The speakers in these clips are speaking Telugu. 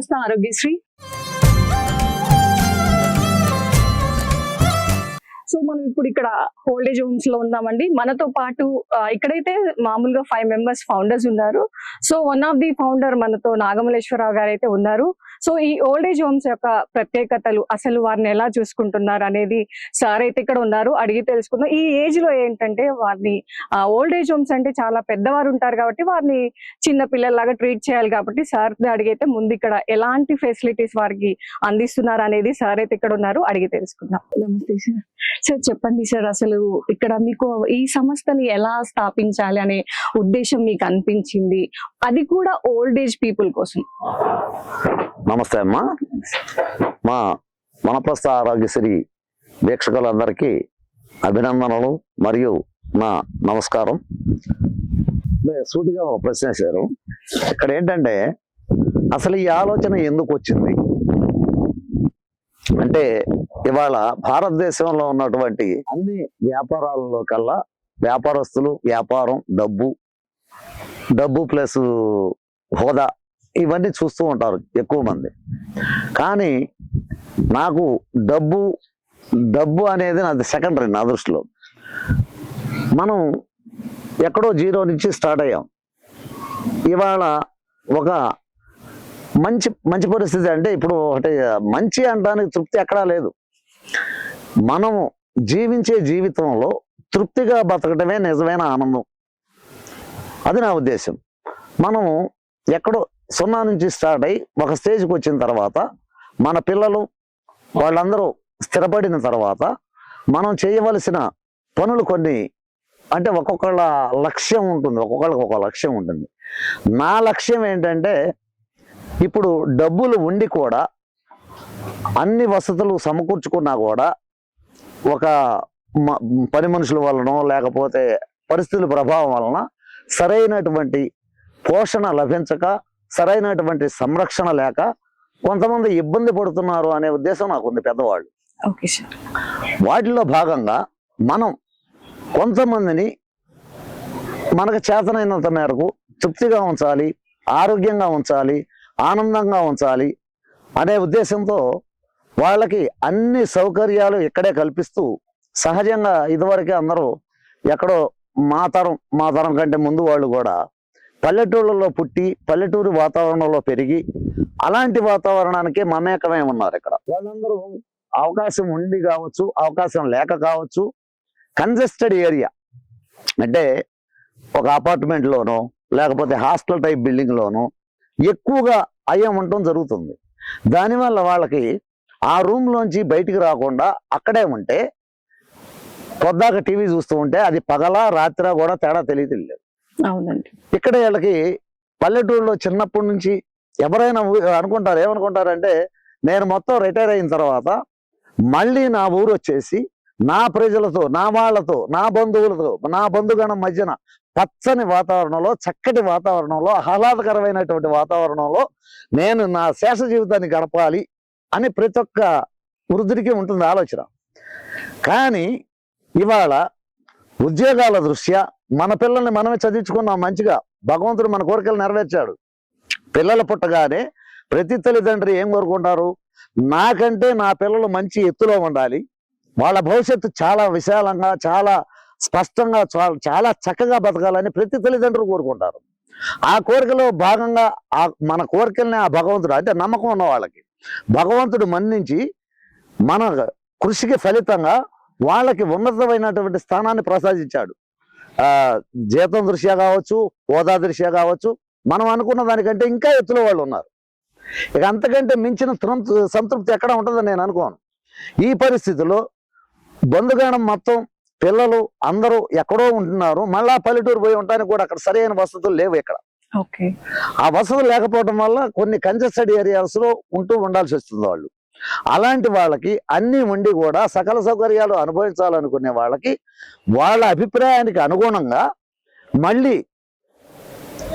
నమస్తే ఆరోగ్యశ్రీ. సో మనం ఇప్పుడు ఇక్కడ హోల్డేజ్ హోమ్స్లో ఉన్నామండి. మనతో పాటు ఇక్కడైతే మామూలుగా ఫైవ్ మెంబర్స్ ఫౌండర్స్ ఉన్నారు. So one of the founder మనతో నాగమలేశ్వరరావు గారు అయితే ఉన్నారు. సో ఈ ఓల్డేజ్ హోమ్స్ యొక్క ప్రత్యేకతలు అసలు వారిని ఎలా చూసుకుంటున్నారు అనేది సార్ అయితే ఇక్కడ ఉన్నారు అడిగి తెలుసుకుందాం. ఈ ఏజ్లో ఏంటంటే వారిని ఓల్డ్ ఏజ్ హోమ్స్ అంటే చాలా పెద్దవారు ఉంటారు కాబట్టి వారిని చిన్న పిల్లల్లాగా ట్రీట్ చేయాలి కాబట్టి సార్ అడిగితే ముందు ఇక్కడ ఎలాంటి ఫెసిలిటీస్ వారికి అందిస్తున్నారు అనేది సార్ అయితే ఇక్కడ ఉన్నారు అడిగి తెలుసుకుందాం. నమస్తే సార్ సార్ చెప్పండి సార్ అసలు ఇక్కడ మీకు ఈ సంస్థని ఎలా స్థాపించాలి అనే ఉద్దేశం మీకు అనిపించింది? అది కూడా ఓల్డ్ ఏజ్ పీపుల్ కోసం. నమస్తే అమ్మా. మా మనప్రస్థ ఆరోగ్యశ్రీ వీక్షకులందరికీ అభినందనలు మరియు నా నమస్కారం. సూటిగా ఒక ప్రశ్న వేశారు. ఇక్కడ ఏంటంటే అసలు ఈ ఆలోచన ఎందుకు వచ్చింది? అంటే ఇవాళ భారతదేశంలో ఉన్నటువంటి అన్ని వ్యాపారాలలో కల్లా వ్యాపారస్తులు వ్యాపారం డబ్బు డబ్బు ప్లస్ హోదా ఇవన్నీ చూస్తూ ఉంటారు ఎక్కువ మంది. కానీ నాకు డబ్బు డబ్బు అనేది నాది సెకండరీ నా దృష్టిలో. మనం ఎక్కడో జీరో నుంచి స్టార్ట్ అయ్యాం. ఇవాళ ఒక మంచి మంచి పరిస్థితి అంటే ఇప్పుడు ఒకటి మంచి అనడానికి తృప్తి ఎక్కడా లేదు. మనము జీవించే జీవితంలో తృప్తిగా బతకటమే నిజమైన ఆనందం. అది నా ఉద్దేశం. మనము ఎక్కడో సున్నా నుంచి స్టార్ట్ అయ్యి ఒక స్టేజ్కి వచ్చిన తర్వాత మన పిల్లలు వాళ్ళందరూ స్థిరపడిన తర్వాత మనం చేయవలసిన పనులు కొన్ని అంటే ఒక్కొక్కళ్ళ లక్ష్యం ఉంటుంది ఒక్కొక్కళ్ళకి ఒక లక్ష్యం ఉంటుంది. నా లక్ష్యం ఏంటంటే ఇప్పుడు డబ్బులు ఉండి కూడా అన్ని వసతులు సమకూర్చుకున్నా కూడా ఒక మ- పని మనుషుల వలన లేకపోతే పరిస్థితుల ప్రభావం వలన సరైనటువంటి పోషణ లభించక సరైనటువంటి సంరక్షణ లేక కొంతమంది ఇబ్బంది పడుతున్నారు అనే ఉద్దేశం నాకు ఉంది పెద్దవాళ్ళు వాటిలో భాగంగా మనం కొంతమందిని మనకు చేతనైనంత మేరకు తృప్తిగా ఉంచాలి ఆరోగ్యంగా ఉంచాలి ఆనందంగా ఉంచాలి అనే ఉద్దేశంతో వాళ్ళకి అన్ని సౌకర్యాలు ఇక్కడే కల్పిస్తూ సహజంగా ఇదివరకే అందరూ ఎక్కడో మా తరం మా తరం కంటే ముందు వాళ్ళు కూడా పల్లెటూళ్ళలో పుట్టి పల్లెటూరు వాతావరణంలో పెరిగి అలాంటి వాతావరణానికే మమేకమై ఉన్నారు ఇక్కడ. వాళ్ళందరూ అవకాశం ఉండి కావచ్చు అవకాశం లేక కావచ్చు కంజెస్టెడ్ ఏరియా అంటే ఒక అపార్ట్మెంట్లోనో లేకపోతే హాస్టల్ టైప్ బిల్డింగ్లోనో ఎక్కువగా అయ్యం ఉండటం జరుగుతుంది. దానివల్ల వాళ్ళకి ఆ రూమ్లోంచి బయటికి రాకుండా అక్కడే ఉంటే పొద్దాక టీవీ చూస్తూ ఉంటే అది పగల రాత్రి కూడా తేడా తెలియదు అవునండి. ఇక్కడ వీళ్ళకి పల్లెటూరులో చిన్నప్పటి నుంచి ఎవరైనా ఊ- అనుకుంటారు ఏమనుకుంటారంటే నేను మొత్తం రిటైర్ అయిన తర్వాత మళ్ళీ నా ఊరు వచ్చేసి నా ప్రజలతో నా వాళ్ళతో నా బంధువులతో నా బంధుగణం మధ్యన పచ్చని వాతావరణంలో చక్కటి వాతావరణంలో ఆహ్లాదకరమైనటువంటి వాతావరణంలో నేను నా శేష జీవితాన్ని గడపాలి అని ప్రతి ఒక్క వృద్ధుడికి ఉంటుంది ఆలోచన. కానీ ఇవాళ ఉద్యోగాల దృష్ట్యా మన పిల్లల్ని మనమే చదివించుకున్నాం మంచిగా. భగవంతుడు మన కోరికలు నెరవేర్చాడు. పిల్లలు పుట్టగానే ప్రతి తల్లిదండ్రి ఏం కోరుకుంటారు? నాకంటే నా పిల్లలు మంచి ఎత్తులో ఉండాలి. వాళ్ళ భవిష్యత్తు చాలా విశాలంగా చాలా స్పష్టంగా చా- చాలా చక్కగా బతకాలని ప్రతి తల్లిదండ్రులు కోరుకుంటారు. ఆ కోరికలో భాగంగా ఆ మన కోరికల్ని ఆ భగవంతుడు అంటే నమ్మకం ఉన్న వాళ్ళకి భగవంతుడు మన్నించి మన కృషికి ఫలితంగా వాళ్ళకి ఉన్నతమైనటువంటి స్థానాన్ని ప్రసాదించాడు. ఆ జీతం దృష్ట్యా కావచ్చు హోదా దృష్ట్యా కావచ్చు మనం అనుకున్న దానికంటే ఇంకా ఎత్తులో వాళ్ళు ఉన్నారు. ఇక అంతకంటే మించిన తృప్తి సంతృప్తి ఎక్కడ ఉంటుందని నేను అనుకోను. ఈ పరిస్థితిలో బంధుగణం మొత్తం పిల్లలు అందరూ ఎక్కడో ఉంటున్నారు. మళ్ళా పల్లెటూరు పోయి ఉండడానికి కూడా అక్కడ సరైన వసతులు లేవు ఇక్కడ. ఓకే. ఆ వసతులు లేకపోవడం వల్ల కొన్ని కంజెస్టెడ్ ఏరియాస్లో ఉంటూ ఉండాల్సి వస్తుంది వాళ్ళు. అలాంటి వాళ్ళకి అన్ని ఉండి కూడా సకల సౌకర్యాలు అనుభవించాలనుకునే వాళ్ళకి వాళ్ళ అభిప్రాయానికి అనుగుణంగా మళ్ళీ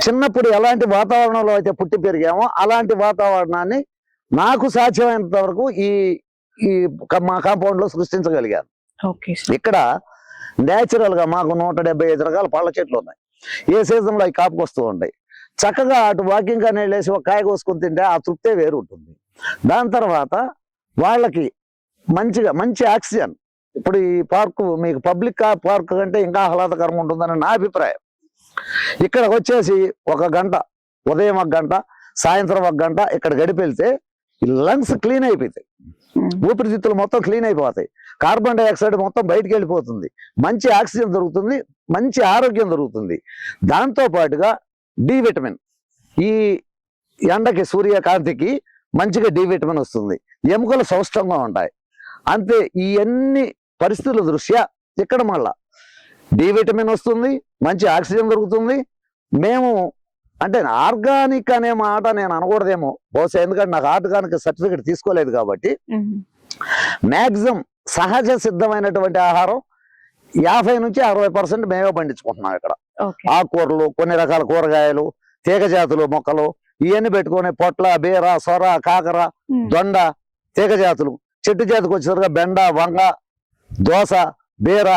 చిన్నప్పుడు ఎలాంటి వాతావరణంలో అయితే పుట్టి పెరిగామో అలాంటి వాతావరణాన్ని నాకు సాధ్యమైనంత వరకు ఈ ఈ మా కాంపౌండ్లో సృష్టించగలిగాను ఇక్కడ నేచురల్గా మాకు నూట డెబ్బై ఐదు రకాల పళ్ళ చెట్లు ఉన్నాయి. ఏ సీజన్లో అవి కాపుకొస్తూ ఉంటాయి. చక్కగా అటు వాకింగ్ కానీ వెళ్ళేసి ఒక కాయ కోసుకొని తింటే ఆ తృప్తే వేరు ఉంటుంది దాని తర్వాత వాళ్ళకి మంచిగా మంచి ఆక్సిజన్. ఇప్పుడు ఈ పార్కు మీకు పబ్లిక్ పార్క్ కంటే ఇంకా ఆహ్లాదకరంగా ఉంటుందని నా అభిప్రాయం. ఇక్కడ వచ్చేసి ఒక గంట ఉదయం ఒక గంట సాయంత్రం ఒక గంట ఇక్కడ గడిపెళ్తే లంగ్స్ క్లీన్ అయిపోతాయి. ఊపిరితిత్తులు మొత్తం క్లీన్ అయిపోతాయి. కార్బన్ డైఆక్సైడ్ మొత్తం బయటికి వెళ్ళిపోతుంది. మంచి ఆక్సిజన్ దొరుకుతుంది మంచి ఆరోగ్యం దొరుకుతుంది. దాంతో పాటుగా డి విటమిన్. ఈ ఎండకి సూర్యకాంతికి మంచిగా డి విటమిన్ వస్తుంది. ఎముకలు సౌష్టంగా ఉంటాయి. అంతే ఈ అన్ని పరిస్థితుల దృష్ట్యా ఇక్కడ మళ్ళా డి విటమిన్ వస్తుంది మంచి ఆక్సిజన్ దొరుకుతుంది. మేము అంటే ఆర్గానిక్ అనే మాట నేను అనకూడదేమో. బహుశా ఎందుకంటే నాకు ఆర్గానిక్ సర్టిఫికేట్ తీసుకోలేదు కాబట్టి. మ్యాక్సిమం సహజ సిద్ధమైనటువంటి ఆహారం యాభై నుంచి అరవై పర్సెంట్ మేమే పండించుకుంటున్నాం ఇక్కడ. ఆకుకూరలు కొన్ని రకాల కూరగాయలు తీగ జాతులు మొక్కలు ఇవన్నీ పెట్టుకొని పొట్ల బీర సొర కాకర దొండ తీగ జాతులు. చెట్టు జాతికి వచ్చేసరికి బెండ వంగ దోస బీర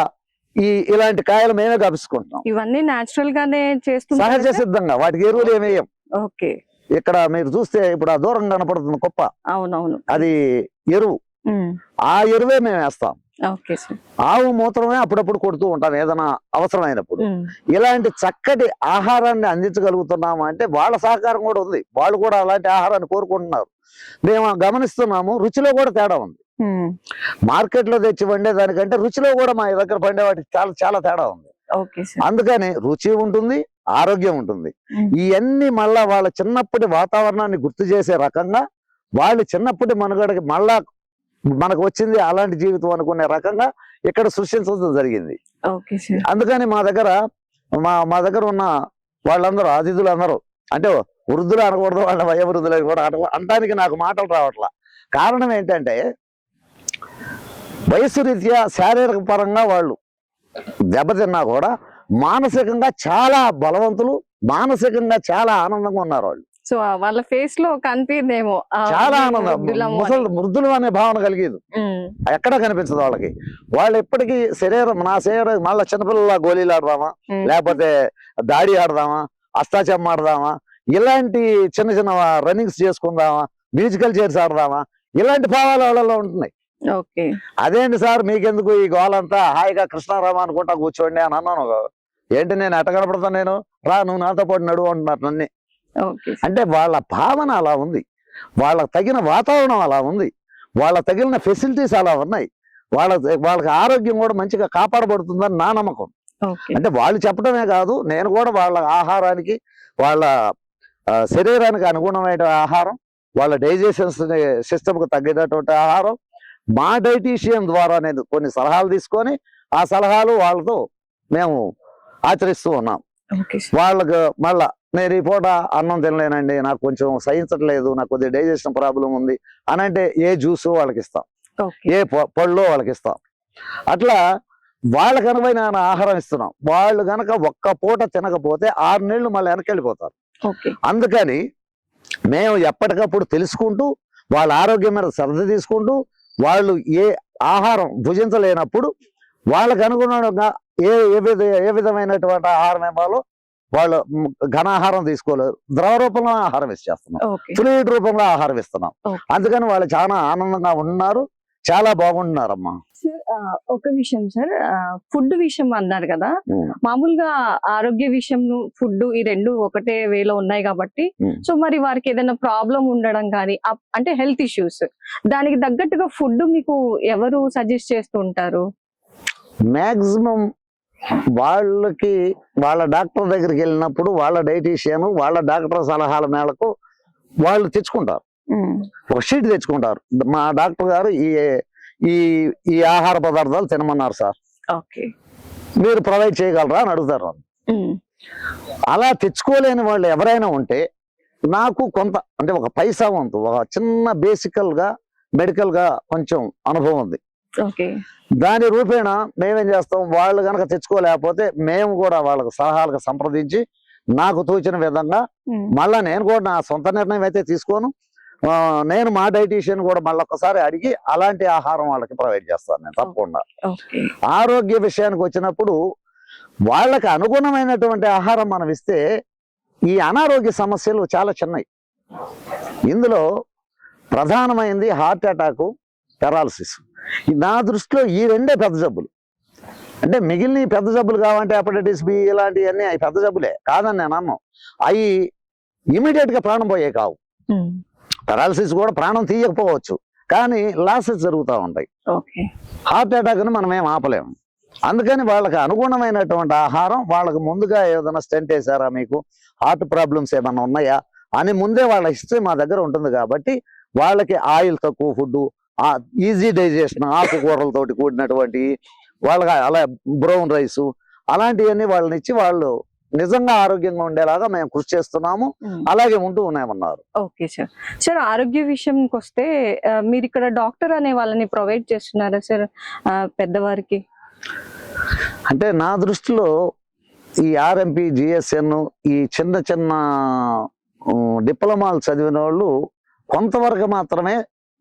ఈ ఇలాంటి కాయలు మేమే కలుసుకుంటున్నాం ఇవన్నీ నాచురల్ గానే సహజ చేస్తున్నారు సిద్ధంగా వాటికి ఎరువులు ఏమి వేయం. ఓకే. ఇక్కడ మీరు చూస్తే ఇప్పుడు ఆ దూరం కనపడుతుంది కుప్ప. అవునవును. అది ఎరువు. ఆ ఎరువే మేము వేస్తాం. ఆవు మూత్రమే అప్పుడప్పుడు కొడుతూ ఉంటాం ఏదైనా అవసరమైనప్పుడు. ఇలాంటి చక్కటి ఆహారాన్ని అందించగలుగుతున్నాము అంటే వాళ్ళ సహకారం కూడా ఉంది. వాళ్ళు కూడా అలాంటి ఆహారాన్ని కోరుకుంటున్నారు. మేము గమనిస్తున్నాము రుచిలో కూడా తేడా ఉంది. మార్కెట్లో తెచ్చి వండే దానికంటే రుచిలో కూడా మా దగ్గర పండే వాటికి చాలా చాలా తేడా ఉంది. అందుకని రుచి ఉంటుంది ఆరోగ్యం ఉంటుంది. ఇవన్నీ మళ్ళా వాళ్ళ చిన్నప్పటి వాతావరణాన్ని గుర్తు చేసే రకంగా వాళ్ళు చిన్నప్పటి మనుగడకి మళ్ళా మనకు వచ్చింది అలాంటి జీవితం అనుకునే రకంగా ఇక్కడ సృష్టించడం జరిగింది. అందుకని మా దగ్గర మా మా దగ్గర ఉన్న వాళ్ళందరూ అతిథులు అందరూ అంటే వృద్ధులు అనకూడదు వాళ్ళ వయోవృద్ధులు అని కూడా అనటానికి నాకు మాటలు రావట్లా. కారణం ఏంటంటే వయస్సు రీత్యా శారీరక పరంగా వాళ్ళు దెబ్బతిన్నా కూడా మానసికంగా చాలా బలవంతులు మానసికంగా చాలా ఆనందంగా ఉన్నారు వాళ్ళు. సో వాళ్ళ ఫేస్లో కనిపిదేమో చాలా ఆనందం. ముసలు మృదులు అనే భావన కలిగేది. ఎక్కడ కనిపించదు వాళ్ళకి. వాళ్ళు ఎప్పటికీ శరీరం నా శరీరం మళ్ళీ చిన్నపిల్లల గోళీలు ఆడదామా? లేకపోతే దాడి ఆడదామా? అష్టాచమ్మ ఆడదామా? ఇలాంటి చిన్న చిన్న రన్నింగ్స్ చేసుకుందామా? మ్యూజికల్ చైర్స్ ఆడదామా? ఇలాంటి భావాలు వాళ్ళలో ఉంటున్నాయి. ఓకే. అదేంటి సార్ మీకెందుకు ఈ గోలంతా? హాయిగా కృష్ణారామ అనుకుంటా కూర్చోండి అని అన్నాను. ఏంటి నేను ఎట్ట కనపడతాను నేను? రా నువ్వు నాతో పాటు నడువు అంటున్నారు నన్ను. అంటే వాళ్ళ భావన అలా ఉంది. వాళ్ళకి తగిన వాతావరణం అలా ఉంది. వాళ్ళ తగిన ఫెసిలిటీస్ అలా ఉన్నాయి. వాళ్ళ వాళ్ళకి ఆరోగ్యం కూడా మంచిగా కాపాడబడుతుందని నా నమ్మకం. అంటే వాళ్ళు చెప్పడమే కాదు నేను కూడా వాళ్ళ ఆహారానికి వాళ్ళ శరీరానికి అనుగుణమైన ఆహారం వాళ్ళ డైజెషన్ సిస్టమ్కి తగ్గేటటువంటి ఆహారం మా డైటీషియన్ ద్వారా నేను కొన్ని సలహాలు తీసుకొని ఆ సలహాలు వాళ్ళతో మేము ఆచరిస్తూ ఉన్నాం. వాళ్ళకు మళ్ళా నేను ఈ పూట అన్నం తినలేనండి నాకు కొంచెం సహించట్లేదు నాకు కొద్దిగా డైజెషన్ ప్రాబ్లం ఉంది అని అంటే ఏ జ్యూస్ వాళ్ళకి ఇస్తాం ఏ పళ్ళు వాళ్ళకి ఇస్తాం. అట్లా వాళ్ళకి అనువైన ఆహారం ఇస్తున్నాం. వాళ్ళు గనక ఒక్క పూట తినకపోతే ఆరు నెలలు మళ్ళీ ఓకే అందుకని మేము ఎప్పటికప్పుడు తెలుసుకుంటూ వాళ్ళ ఆరోగ్యం మీద శ్రద్ధ తీసుకుంటూ వాళ్ళు ఏ ఆహారం భుజించలేనప్పుడు వాళ్ళకి అనుగుణంగా ఏ ఏ విధ ఏ విధమైనటువంటి ఆహారం ఇవ్వాలో వాళ్ళు ఘనాహారం తీసుకోలేరు ద్రవ రూపంలో ఆహారం ఇచ్చేస్తున్నాం ఫ్లూయిడ్ రూపంలో ఆహారం ఇస్తున్నాం. అందుకని వాళ్ళు చాలా ఆనందంగా ఉన్నారు. చాలా బాగుంటున్నారమ్మా. ఒక విషయం సార్ ఫుడ్ విషయం అన్నారు కదా. మామూలుగా ఆరోగ్య విషయం ఫుడ్ ఈ రెండు ఒకటే వేలో ఉన్నాయి కాబట్టి. సో మరి వారికి ఏదైనా ప్రాబ్లం ఉండడం కానీ అంటే హెల్త్ ఇష్యూస్ దానికి తగ్గట్టుగా ఫుడ్ మీకు ఎవరు సజెస్ట్ చేస్తూ ఉంటారు మాక్సిమం వాళ్ళకి వాళ్ళ డాక్టర్ దగ్గరికి వెళ్ళినప్పుడు వాళ్ళ డైటీషియన్ వాళ్ళ డాక్టర్ సలహాల మేరకు వాళ్ళు తెచ్చుకుంటారు. ఒక షీట్ తెచ్చుకుంటారు. మా డాక్టర్ గారు ఈ ఈ ఈ ఆహార పదార్థాలు తినమన్నారు సార్. మీరు ప్రొవైడ్ చేయగలరా అని అడుగుతారు. అలా తెచ్చుకోలేని వాళ్ళు ఎవరైనా ఉంటే నాకు కొంత అంటే ఒక పైసా వంతు ఒక చిన్న బేసికల్గా మెడికల్గా కొంచెం అనుభవం ఉంది. దాని రూపేణ మేమేం చేస్తాం? వాళ్ళు కనుక తెచ్చుకోలేకపోతే మేము కూడా వాళ్ళకి సలహాలకు సంప్రదించి నాకు తోచిన విధంగా మళ్ళా నేను కూడా నా సొంత నిర్ణయం అయితే తీసుకోను. నేను మా డైటీషియన్ కూడా మళ్ళీ ఒకసారి అడిగి అలాంటి ఆహారం వాళ్ళకి ప్రొవైడ్ చేస్తాను నేను తప్పకుండా. ఆరోగ్య విషయానికి వచ్చినప్పుడు వాళ్ళకి అనుగుణమైనటువంటి ఆహారం మనం ఇస్తే ఈ అనారోగ్య సమస్యలు చాలా చిన్నవి ఇందులో ప్రధానమైంది హార్ట్ అటాక్ పెరాలసిస్. నా దృష్టిలో ఈ రెండే పెద్ద జబ్బులు. అంటే మిగిలిన పెద్ద జబ్బులు కావంటే హెపటైటిస్ బి ఇలాంటివన్నీ అవి పెద్ద జబ్బులే. కాదని నేను అన్నాను అవి ఇమీడియట్గా ప్రాణం పోయే కావు. పెరాలసిస్ కూడా ప్రాణం తీయకపోవచ్చు. కానీ లాసెస్ జరుగుతూ ఉంటాయి. హార్ట్ అటాక్ని మనం ఏం ఆపలేము. అందుకని వాళ్ళకి అనుగుణమైనటువంటి ఆహారం వాళ్ళకి ముందుగా ఏదైనా స్టెంట్ వేసారా మీకు? హార్ట్ ప్రాబ్లమ్స్ ఏమైనా ఉన్నాయా? అని ముందే వాళ్ళ హిస్టరీ మా దగ్గర ఉంటుంది కాబట్టి వాళ్ళకి ఆయిల్ తక్కువ ఫుడ్ ఈజీ డైజెషన్ ఆకుకూరలతోటి కూడినటువంటి వాళ్ళకి అలా బ్రౌన్ రైస్ అలాంటివన్నీ వాళ్ళని ఇచ్చి వాళ్ళు నిజంగా ఆరోగ్యంగా ఉండేలాగా మేము కృషి చేస్తున్నాము. అలాగే ఉంటూ ఉన్నామన్నారు. Okay sir. సార్ ఆరోగ్య విషయంకి వస్తే మీరు ఇక్కడ డాక్టర్ అనే వాళ్ళని ప్రొవైడ్ చేస్తున్నారా సార్? పెద్దవారికి? అంటే నా దృష్టిలో ఈ ఆర్ఎంపి జిఎస్ఎన్ ఈ చిన్న చిన్న డిప్లొమాలు చదివిన వాళ్ళు కొంతవరకు మాత్రమే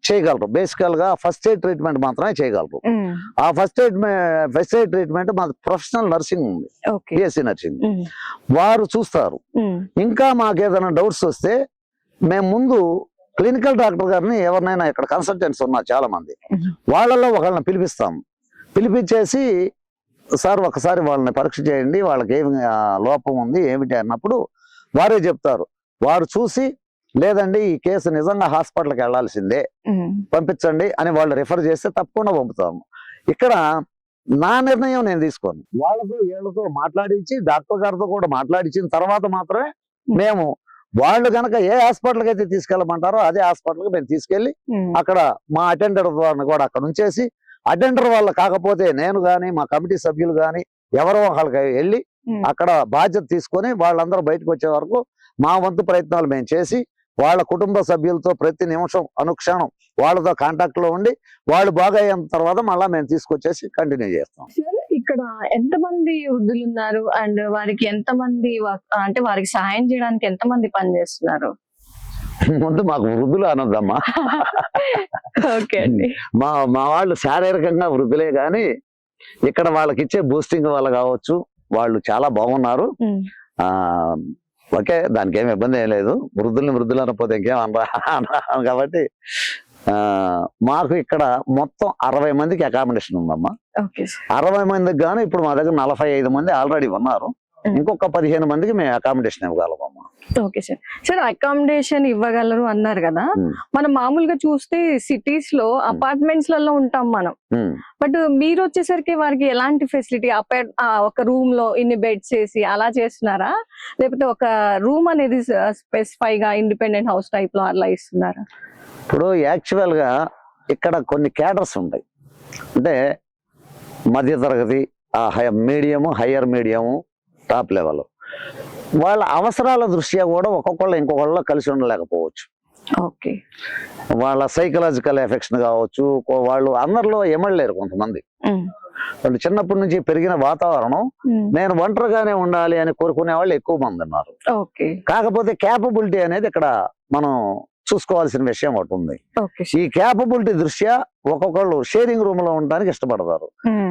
చేయగలరు. బేసికల్గా ఫస్ట్ ఎయిడ్ ట్రీట్మెంట్ మాత్రమే చేయగలరు. ఆ first aid first aid treatment మా ప్రొఫెషనల్ నర్సింగ్ ఉంది. బిఎస్సి నర్సింగ్ వారు చూస్తారు. ఇంకా మాకు ఏదైనా డౌట్స్ వస్తే మేము ముందు క్లినికల్ డాక్టర్ గారిని ఎవరినైనా ఇక్కడ కన్సల్టెంట్స్ ఉన్నారు చాలా మంది Mhm. వాళ్ళలో ఒకళ్ళని పిలిపిస్తాం పిలిపించేసి సార్ ఒకసారి వాళ్ళని పరీక్ష చేయండి వాళ్ళకి ఏమి లోపం ఉంది ఏమిటి అన్నప్పుడు వారే చెప్తారు. వారు చూసి లేదండి ఈ కేసు నిజంగా హాస్పిటల్కి వెళ్ళాల్సిందే. ఉమ్, పంపించండి అని వాళ్ళు రిఫర్ చేస్తే తప్పకుండా పంపుతాము. ఇక్కడ నా నిర్ణయం నేను తీసుకోను. వాళ్ళతో వీళ్ళతో మాట్లాడించి డాక్టర్ గారితో కూడా మాట్లాడించిన తర్వాత మాత్రమే మేము. వాళ్ళు గనక ఏ హాస్పిటల్కి అయితే తీసుకెళ్ళమంటారో అదే హాస్పిటల్కి మేము తీసుకెళ్ళి ఉమ్, అక్కడ మా అటెండర్ వారిని కూడా అక్కడ ఉంచేసి అటెండర్ వాళ్ళు కాకపోతే నేను కానీ మా కమిటీ సభ్యులు కానీ ఎవరో ఒకళ్ళకి వెళ్ళి అక్కడ బాధ్యత తీసుకొని వాళ్ళందరూ బయటకు వచ్చే వరకు మా వంతు ప్రయత్నాలు మేము చేసి వాళ్ళ కుటుంబ సభ్యులతో ప్రతి నిమిషం అనుక్షణం వాళ్ళతో కాంటాక్ట్లో ఉండి వాళ్ళు బాగా అయిన తర్వాత మళ్ళీ మేము తీసుకొచ్చేసి కంటిన్యూ చేస్తాం. ఇక్కడ ఎంత మంది వృద్ధులు ఉన్నారు అండ్ వారికి ఎంత మంది అంటే వారికి సహాయం చేయడానికి ఎంత మంది పనిచేస్తున్నారు ముందు మాకు వృద్ధులు అనొద్దమ్మా. ఓకే అండి. మా మా వాళ్ళు శారీరకంగా వృద్ధులే కానీ ఇక్కడ వాళ్ళకి ఇచ్చే బూస్టింగ్ వల్ల కావచ్చు. వాళ్ళు చాలా బాగున్నారు. ఆ ఓకే దానికి ఏమి ఇబ్బంది ఏం లేదు. వృద్ధుల్ని వృద్ధులు అనకపోతే ఇంకేం అనరా కాబట్టి ఆ మాకు ఇక్కడ మొత్తం అరవై మందికి అకామిడేషన్ ఉందమ్మా. అరవై మందికి గాను ఇప్పుడు మా దగ్గర నలభై ఐదు మంది ఆల్రెడీ ఉన్నారు. ఇంకొక పదిహేను మందికి మేము అకామిడేషన్ ఇవ్వగలమమ్మా. ఓకే సార్ సార్ అకామిడేషన్ ఇవ్వగలరు అన్నారు కదా. ఉమ్. మనం మామూలుగా చూస్తే సిటీస్లో అపార్ట్మెంట్స్లలో ఉంటాం మనం. బట్ మీరు వచ్చేసరికి వారికి ఎలాంటి ఫెసిలిటీ ఒక రూమ్లో ఇన్ని బెడ్స్ వేసి అలా చేస్తున్నారా? లేకపోతే ఒక రూమ్ అనేది స్పెసిఫై గా ఇండిపెండెంట్ హౌస్ టైప్లో అలా ఇస్తున్నారా? ఇప్పుడు యాక్చువల్గా ఇక్కడ కొన్ని క్యాడర్స్ ఉంటాయి. అంటే మధ్యతరగతి ఆ high medium higher medium top level. వాళ్ళ అవసరాల దృష్ట్యా కూడా ఒక్కొక్కళ్ళు ఇంకొకళ్ళు కలిసి ఉండలేకపోవచ్చు. ఓకే. వాళ్ళ సైకలాజికల్ ఎఫెక్షన్ కావచ్చు వాళ్ళు అందరిలో ఎమడలేరు కొంతమంది. వాళ్ళు చిన్నప్పటి నుంచి పెరిగిన వాతావరణం నేను ఒంటరిగానే ఉండాలి అని కోరుకునే వాళ్ళు ఎక్కువ మంది ఉన్నారు. కాకపోతే క్యాపబిలిటీ అనేది ఇక్కడ మనం చూసుకోవాల్సిన విషయం ఒకటి ఉంది. ఈ క్యాపబిలిటీ దృష్ట్యా ఒక్కొక్కళ్ళు షేరింగ్ రూమ్లో ఉండడానికి ఇష్టపడతారు.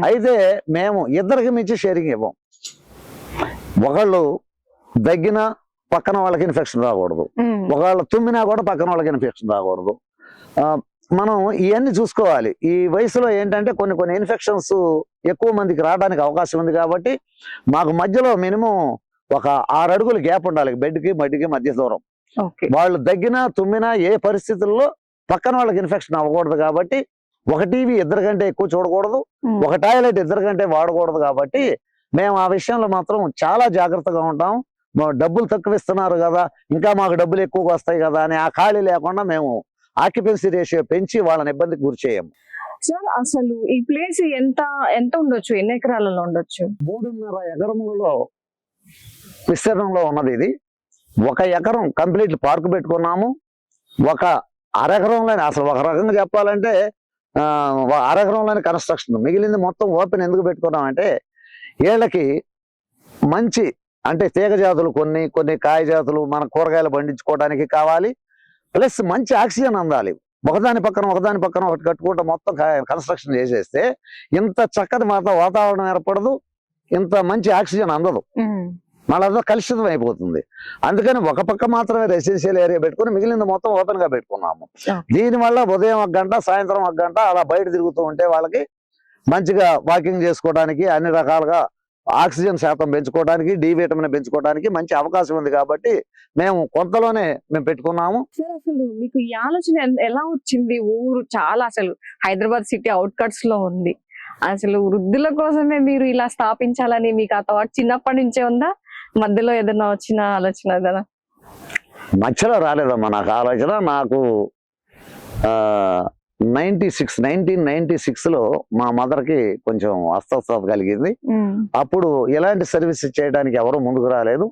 అయితే మేము ఇద్దరికి మించి షేరింగ్ ఇవ్వం. ఒకళ్ళు దగ్గిన పక్కన వాళ్ళకి ఇన్ఫెక్షన్ రాకూడదు. ఒకవేళ తుమ్మినా కూడా పక్కన వాళ్ళకి ఇన్ఫెక్షన్ రాకూడదు. మనం ఇవన్నీ చూసుకోవాలి. ఈ వయసులో ఏంటంటే కొన్ని కొన్ని ఇన్ఫెక్షన్స్ ఎక్కువ మందికి రావడానికి అవకాశం ఉంది కాబట్టి మాకు మధ్యలో మినిమం ఒక ఆరు అడుగులు గ్యాప్ ఉండాలి. బెడ్కి మడ్డికి మధ్య దూరం. వాళ్ళు దగ్గినా తుమ్మినా ఏ పరిస్థితుల్లో పక్కన వాళ్ళకి ఇన్ఫెక్షన్ అవ్వకూడదు కాబట్టి ఒక టీవీ ఇద్దరు కంటే ఎక్కువ చూడకూడదు. ఒక టాయిలెట్ ఇద్దరు కంటే వాడకూడదు కాబట్టి మేము ఆ విషయంలో మాత్రం చాలా జాగ్రత్తగా ఉంటాం. మా డబ్బులు తక్కువ ఇస్తున్నారు కదా ఇంకా మాకు డబ్బులు ఎక్కువగా వస్తాయి కదా అని ఆ ఖాళీ లేకుండా మేము ఆక్యుపెన్సీ రేషియో పెంచి వాళ్ళని ఇబ్బందికి గురి చేయము. సార్ అసలు ఈ ప్లేస్ ఎంత ఎంత ఉండొచ్చు? ఎన్ని ఎకరాలలో ఉండొచ్చు? మూడున్నర ఎకరములలో విస్తీర్ణంలో ఉన్నది ఇది. ఒక ఎకరం కంప్లీట్ పార్క్ పెట్టుకున్నాము. ఒక అరెకరంలోనే అసలు ఒక రకంగా చెప్పాలంటే అరెకరంలోనే కన్స్ట్రక్షన్ మిగిలింది మొత్తం ఓపెన్ ఎందుకు పెట్టుకున్నామంటే వీళ్ళకి మంచి అంటే తీగ జాతులు కొన్ని కొన్ని కాయ జాతులు మన కూరగాయలు పండించుకోవడానికి కావాలి. ప్లస్ మంచి ఆక్సిజన్ అందాలి. ఒకదాని పక్కన ఒకదాని పక్కన ఒకటి కట్టుకుంటూ మొత్తం కన్స్ట్రక్షన్ చేసేస్తే ఇంత చక్కటి వాత వాతావరణం ఏర్పడదు ఇంత మంచి ఆక్సిజన్ అందదు. మళ్ళీ కలుషితం అయిపోతుంది. అందుకని ఒక పక్క మాత్రమే రెసిడెన్షియల్ ఏరియా పెట్టుకుని మిగిలింది మొత్తం ఓపెన్గా పెట్టుకున్నాము. దీనివల్ల ఉదయం ఒక గంట సాయంత్రం ఒక గంట అలా బయట తిరుగుతూ ఉంటే వాళ్ళకి మంచిగా వాకింగ్ చేసుకోవడానికి అన్ని రకాలుగా ఆక్సిజన్ శాతం పెంచుకోవడానికి డి విటమిన్ పెంచుకోవడానికి మంచి అవకాశం ఉంది కాబట్టి మేము కొంతలోనే మేము పెట్టుకున్నాము. సార్ అసలు మీకు ఈ ఆలోచన ఎలా వచ్చింది? ఊరు చాలా అసలు హైదరాబాద్ సిటీ అవుట్కట్స్లో ఉంది. అసలు వృద్ధుల కోసమే మీరు ఇలా స్థాపించాలని మీకు ఆ థాట్ చిన్నప్పటి నుంచే ఉందా? మధ్యలో ఏదైనా వచ్చిన ఆలోచన కదా మధ్యలో రాలేదమ్మా నాకు ఆలోచన నాకు నైన్టీ సిక్స్ నైన్టీన్ నైన్టీ సిక్స్లో మా మదర్కి కొంచెం అస్వస్థత కలిగింది. అప్పుడు ఎలాంటి సర్వీస్ చేయడానికి ఎవరు ముందుకు రాలేదు.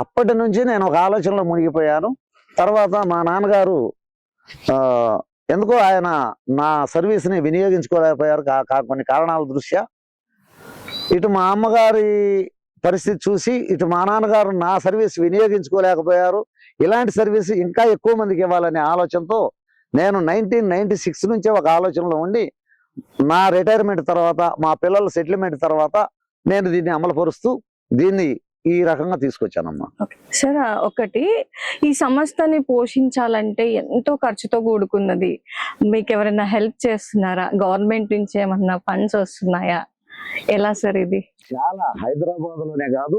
అప్పటి నుంచి నేను ఒక ఆలోచనలో మునిగిపోయాను. తర్వాత మా నాన్నగారు ఎందుకో ఆయన నా సర్వీస్ని వినియోగించుకోలేకపోయారు కొన్ని కారణాల దృష్ట్యా. ఇటు మా అమ్మగారి పరిస్థితి చూసి ఇటు మా నాన్నగారు నా సర్వీస్ వినియోగించుకోలేకపోయారు. ఇలాంటి సర్వీస్ ఇంకా ఎక్కువ మందికి ఇవ్వాలనే ఆలోచనతో నేను నైన్టీన్ నైన్టీ సిక్స్ నుంచే ఒక ఆలోచనలో ఉండి నా రిటైర్మెంట్ తర్వాత మా పిల్లల సెటిల్మెంట్ తర్వాత నేను దీన్ని అమలుపరుస్తూ దీన్ని ఈ రకంగా తీసుకొచ్చానమ్మా. సార్ ఒకటి ఈ సంస్థని పోషించాలంటే ఎంతో ఖర్చుతో కూడుకున్నది. మీకు ఎవరైనా హెల్ప్ చేస్తున్నారా? గవర్నమెంట్ నుంచి ఏమన్నా ఫండ్స్ వస్తున్నాయా? ఎలా సార్ ఇది? చాలా హైదరాబాద్లోనే కాదు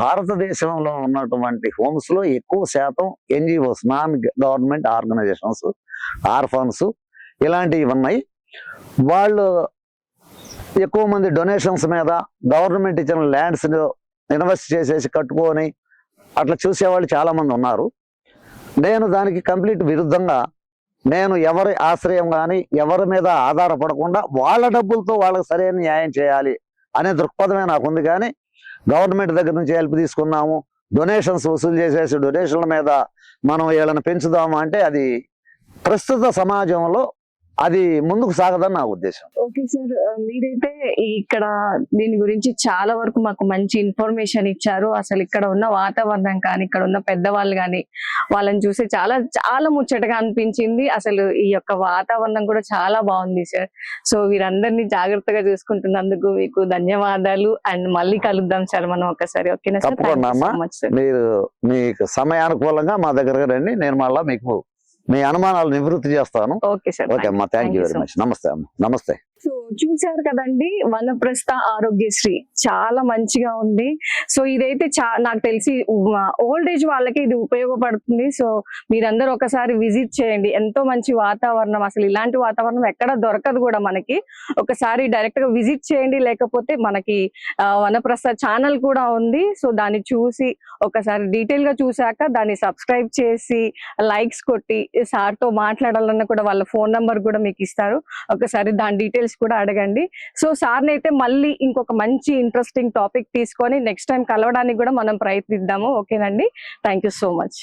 భారతదేశంలో ఉన్నటువంటి హోమ్స్లో ఎక్కువ శాతం NGOs non government organisations orphans ఇలాంటివి ఉన్నాయి. వాళ్ళు ఎక్కువ మంది డొనేషన్స్ మీద గవర్నమెంట్ ఇచ్చిన ల్యాండ్స్ ఇన్వెస్ట్ చేసేసి కట్టుకొని అట్లా చూసేవాళ్ళు చాలామంది ఉన్నారు. నేను దానికి కంప్లీట్ విరుద్ధంగా నేను ఎవరి ఆశ్రయం కానీ ఎవరి మీద ఆధారపడకుండా వాళ్ళ డబ్బులతో వాళ్ళకి సరైన న్యాయం చేయాలి అనే దృక్పథమే నాకు ఉంది కానీ గవర్నమెంట్ దగ్గర నుంచి హెల్ప్ తీసుకున్నాము. డొనేషన్స్ వసూలు చేసేసి డొనేషన్ల మీద మనం వీళ్ళని పెంచుదాము అంటే అది ప్రస్తుత సమాజంలో అది ముందుకు సాగదని నా ఉద్దేశం. ఓకే సార్ మీరైతే ఇక్కడ దీని గురించి చాలా వరకు మాకు మంచి ఇన్ఫర్మేషన్ ఇచ్చారు. అసలు ఇక్కడ ఉన్న వాతావరణం కానీ ఇక్కడ ఉన్న పెద్దవాళ్ళు కానీ వాళ్ళని చూసి చాలా చాలా ముచ్చటగా అనిపించింది. అసలు ఈ యొక్క వాతావరణం కూడా చాలా బాగుంది సార్. సో వీరందరినీ జాగ్రత్తగా చూసుకుంటున్నందుకు మీకు ధన్యవాదాలు. అండ్ మళ్ళీ కలుద్దాం సార్ మనం ఒకసారి. ఓకేనా సార్? మీరు మీకు సమయానుకూలంగా మా దగ్గరకు రండి. నేను మళ్ళా మీకు మీ అనుమానాలు నివృత్తి చేస్తాను. ఓకే సార్ ఓకే అమ్మా. థ్యాంక్ యూ వెరీ మచ్ నమస్తే అమ్మా. నమస్తే సో చూసారు కదండి వనప్రస్థ ఆరోగ్యశ్రీ. చాలా మంచిగా ఉంది. సో ఇదైతే చా నాకు తెలిసి ఓల్డ్ ఏజ్ వాళ్ళకి ఇది ఉపయోగపడుతుంది. సో మీరందరూ ఒకసారి విజిట్ చేయండి. ఎంతో మంచి వాతావరణం. అసలు ఇలాంటి వాతావరణం ఎక్కడ దొరకదు కూడా మనకి. ఒకసారి డైరెక్ట్గా విజిట్ చేయండి. లేకపోతే మనకి వనప్రస్థ ఛానల్ కూడా ఉంది. సో దాన్ని చూసి ఒకసారి డీటెయిల్గా చూసాక దాన్ని సబ్స్క్రైబ్ చేసి లైక్స్ కొట్టి సార్తో మాట్లాడాలన్న కూడా వాళ్ళ ఫోన్ నంబర్ కూడా మీకు ఇస్తారు. ఒకసారి దాని డీటెయిల్స్ కూడా అడగండి. సో సార్ని అయితే మళ్ళీ ఇంకొక మంచి ఇంట్రెస్టింగ్ టాపిక్ తీసుకొని నెక్స్ట్ టైం కలవడానికి కూడా మనం ప్రయత్నిద్దాము. ఓకేనండి? Thank you so much